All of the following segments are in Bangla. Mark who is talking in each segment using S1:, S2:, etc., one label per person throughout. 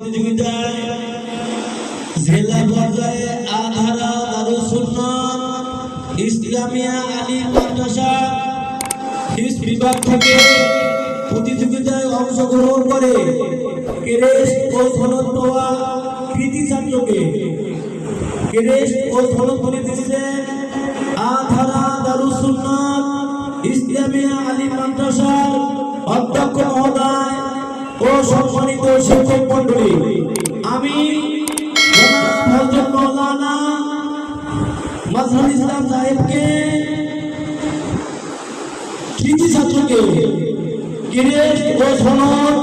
S1: প্রতিযোগিতায় জেলা পর্যায়ে আধারা দারুসুন্নাত ইসলামিয়া আলী মাদ্রাসা হিস বিভাগ থেকে প্রতিযোগিতায় অংশগ্রহণ করে কেরেশ ও সনদ পাওয়া কৃতি ছাত্রকে। কেরেশ ও সনদ বলে দিচ্ছেন আধারা দারুসুন্নাত ইসলামিয়া আলী মাদ্রাসার ও সম্মানিত শিক্ষক মন্ডলী আমি জনাব হযরত মাওলানা ইসলাম সাহেবকে, কৃতি ছাত্রকে কিরেশ ও সনদ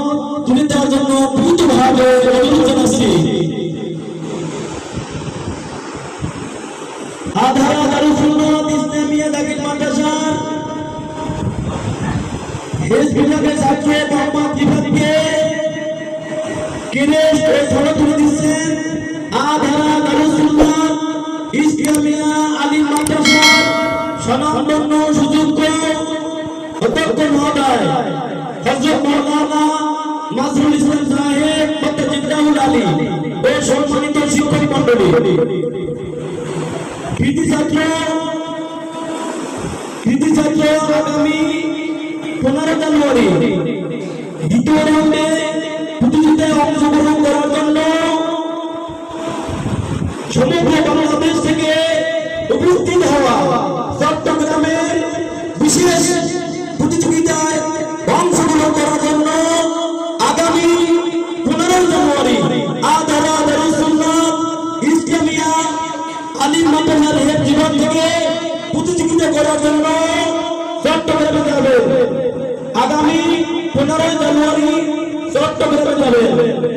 S1: তুলে দেওয়ার জন্য দ্রুতভাবে অনুরোধ জানাচ্ছি। আধার আধার ইসলামিয়া দাখিল মাদ্রাসার হেস ছাত্র মোহাম্মদ রিফাতকে ও সনদ তুলে দিচ্ছেন আধার সুন্নত ইসলামিয়া, আলী মাদ্রাসার স্বনামধন্য সুযোগ্য অধ্যক্ষ মহোদয় হজরত মৌলানা মাজরুল ইসলাম সাহেব জিন্দাউল আলী ও সম্মানিত শিক্ষক মন্ডলী কৃতি ছাত্র কৃতি ছাত্র আগামী পনেরো জানুয়ারি, দ্বিতীয় রাউন্ডে প্রতিযোগিতায় অংশগ্রহণ করার জন্য আগামী পনেরো জানুয়ারি আধারা দারুসুন্নাত ইসলামিয়া আলিম মাদ্রাসার হেড জীবন থেকে প্রতিযোগিতা করার জন্য চট্টগ্রামে যাবে আগামী পনেরোই জানুয়ারি চট্টগ্রামে যাবে